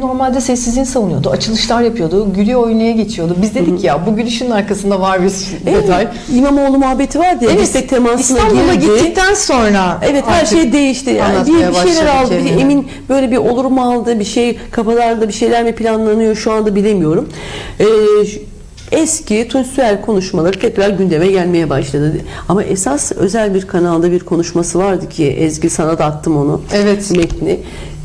Normalde sessizliğini savunuyordu. Açılışlar yapıyordu. Gülüyor oynaya geçiyordu. Biz dedik ya bu gülüşün arkasında var bir detay. İmamoğlu muhabbeti vardı ya. Evet, dirsek temasına İstanbul'a girdi. gittikten sonra Evet her şey değişti. Yani bir, bir şeyler aldı. Bir emin böyle bir olur mu aldı bir şey kafalarda bir şeyler mi planlanıyor şu anda bilemiyorum. Ee, eski Tunçsüel konuşmaları tekrar gündeme gelmeye başladı. Ama esas özel bir kanalda bir konuşması vardı ki Ezgi sana da attım onu. Evet. Metni.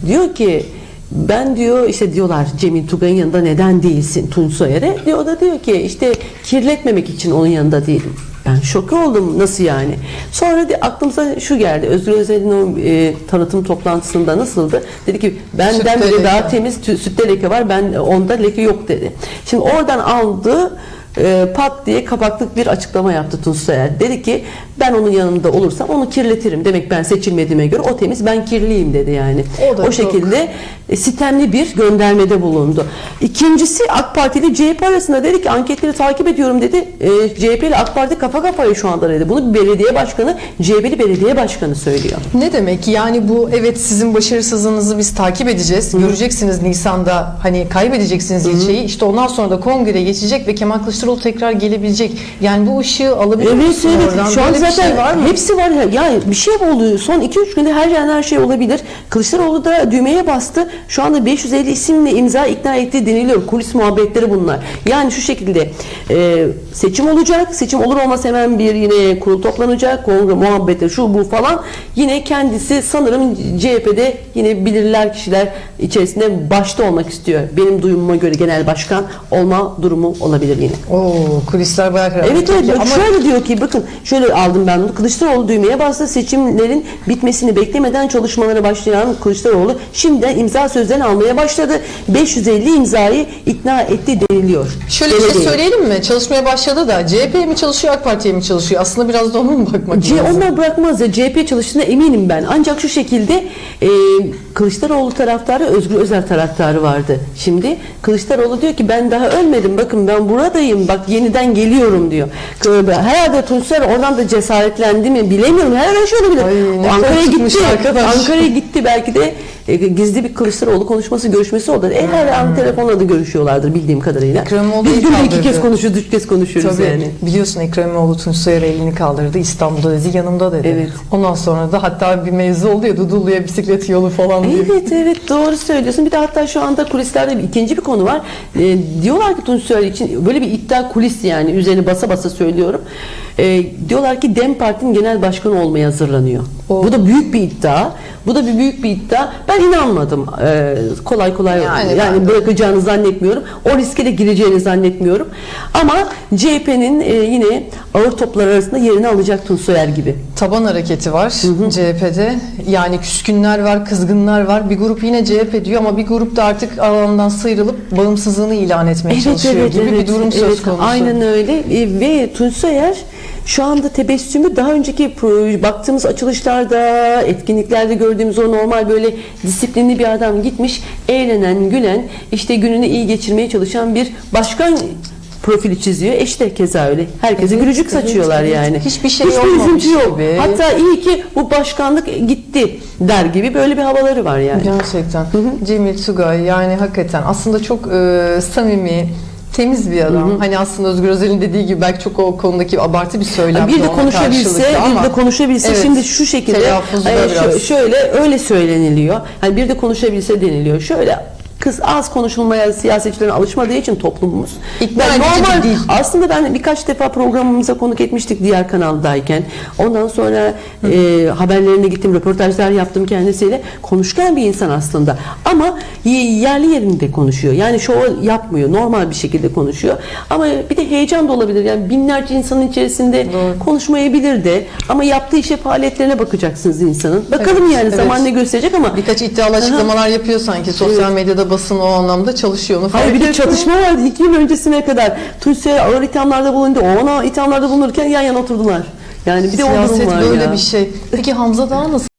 Diyor ki ben diyor işte diyorlar Cemil Tugay'ın yanında neden değilsin Tunç Soyer'e? Diyor o da diyor ki işte kirletmemek için onun yanında değilim. Ben şok oldum nasıl yani? Sonra de, aklımıza şu geldi. Özgür Özel'in o e, tanıtım toplantısında nasıldı? Dedi ki benden Sütte bile leke. daha temiz sütte leke var. Ben onda leke yok dedi. Şimdi oradan aldı e, pat diye kapaklık bir açıklama yaptı Tunç Soyer. Dedi ki ben onun yanında olursam onu kirletirim. Demek ben seçilmediğime göre o temiz ben kirliyim dedi yani. O da o şekilde e, sitemli bir göndermede bulundu. İkincisi AK Parti ile CHP arasında dedi ki anketleri takip ediyorum dedi. E, CHP ile AK Parti kafa kafaya şu anda dedi. Bunu bir belediye başkanı, CHP'li belediye başkanı söylüyor. Ne demek? Yani bu evet sizin başarısızlığınızı biz takip edeceğiz. Göreceksiniz Nisan'da hani kaybedeceksiniz ilçeyi. İşte ondan sonra da kongreye geçecek ve Kemal Kılıçdaroğlu tekrar gelebilecek. Yani bu ışığı alabilir Evet misin evet. oradan? Şu an Böyle bir zaten şey var mı? hepsi var. Yani bir şey oldu. Son 2-3 günde her yerden her şey olabilir. Kılıçdaroğlu da düğmeye bastı. Şu anda 550 isimle imza ikna etti deniliyor. Kulis muhabbetleri bunlar. Yani şu şekilde e, seçim olacak. Seçim olur olmaz hemen bir yine kurul toplanacak. Kongre muhabbeti şu bu falan. Yine kendisi sanırım CHP'de yine bilirler kişiler içerisinde başta olmak istiyor. Benim duyumuma göre genel başkan olma durumu olabilir yine. Oo, kulisler bayağı. Evet evet bak ama şöyle diyor ki bakın şöyle aldım ben bunu Kılıçdaroğlu düğmeye bastı seçimlerin bitmesini beklemeden çalışmalara başlayan Kılıçdaroğlu şimdiden imza sözlerini almaya başladı 550 imzayı ikna etti deniliyor. şöyle bir şey söyleyelim mi? Çalışmaya başladı da CHP'ye mi çalışıyor AK Parti'ye mi çalışıyor? Aslında biraz da ona mı bakmak C lazım? onlar bırakmaz ya CHP çalıştığına eminim ben. Ancak şu şekilde e, Kılıçdaroğlu taraftarı Özgür Özel taraftarı vardı. Şimdi Kılıçdaroğlu diyor ki ben daha ölmedim bakın ben buradayım bak yeniden geliyorum diyor. Herhalde Tunçer oradan da cesaretlendi mi bilemiyorum. Her an şöyle bile. Ankara'ya gitti. arkadaş. Ankara'ya gitti belki de e, gizli bir Kılıçdaroğlu konuşması görüşmesi oldu. E, her an telefonla da görüşüyorlardır bildiğim kadarıyla. Ekrem İmamoğlu Biz günde iki kez konuşuyoruz, üç kez konuşuyoruz Tabii yani. biliyorsun Ekrem İmamoğlu Tunç Soyer'e elini kaldırdı. İstanbul'da dedi yanımda dedi. Evet. Ondan sonra da hatta bir mevzu oldu ya Dudullu'ya bisiklet yolu falan diye. Evet evet doğru söylüyorsun. Bir de hatta şu anda kulislerde bir, ikinci bir konu var. Ee, diyorlar ki Tunç Soyer için böyle bir iddia kulis yani üzerine basa basa söylüyorum. Ee, diyorlar ki Dem Parti'nin genel başkanı olmaya hazırlanıyor. O- Bu da büyük bir iddia. Bu da bir büyük bir iddia. Ben inanmadım. Ee, kolay kolay Yani yani, bırakacağını zannetmiyorum. O riske de gireceğini zannetmiyorum. Ama CHP'nin e, yine ağır toplar arasında yerini alacak Tunç Soyer gibi. Taban hareketi var CHP'de. Yani küskünler var, kızgınlar var. Bir grup yine CHP diyor ama bir grup da artık alandan sıyrılıp bağımsızlığını ilan etmeye çalışıyor gibi bir durum söz evet, konusu. Aynen öyle E, ve Tunç Soyer şu anda tebessümü daha önceki baktığımız açılışlarda, etkinliklerde gördüğümüz o normal böyle disiplinli bir adam gitmiş, eğlenen, gülen, işte gününü iyi geçirmeye çalışan bir başkan profili çiziyor. Eş de keza öyle. Herkese Evet, gülücük saçıyorlar evet. yani. Hiçbir şey Hiçbir olmamış yok. gibi. Hatta iyi ki bu başkanlık gitti der gibi böyle bir havaları var yani. Gerçekten. Cemil Tugay yani hakikaten aslında çok e, samimi, temiz bir adam. Hani aslında Özgür Özel'in dediği gibi belki çok o konudaki abartı bir söylem. bir de konuşabilse, bir de konuşabilse Evet, şimdi şu şekilde e, şöyle öyle söyleniliyor. Hani bir de konuşabilse deniliyor. Şöyle kız az konuşulmaya siyasetçilerin alışmadığı için toplumumuz. İkna normal, değil. aslında ben birkaç defa programımıza konuk etmiştik diğer kanaldayken. Ondan sonra e, haberlerine gittim, röportajlar yaptım kendisiyle. Konuşkan bir insan aslında. Ama yerli yerinde konuşuyor. Yani şov yapmıyor. Normal bir şekilde konuşuyor. Ama bir de heyecan da olabilir. Yani binlerce insanın içerisinde Doğru. konuşmayabilir de. Ama yaptığı işe faaliyetlerine bakacaksınız insanın. Bakalım Evet, yani evet. zaman ne gösterecek ama Birkaç iddialı açıklamalar yapıyor sanki. Sosyal medyada basın o anlamda çalışıyor. Onu Hayır bir de çatışma vardı iki yıl öncesine kadar. Soyer ağır ithamlarda bulundu. O ona ithamlarda bulunurken yan yana oturdular. Yani bir de o Siyaset durum var böyle ya. bir şey. Peki Hamza Dağ nasıl?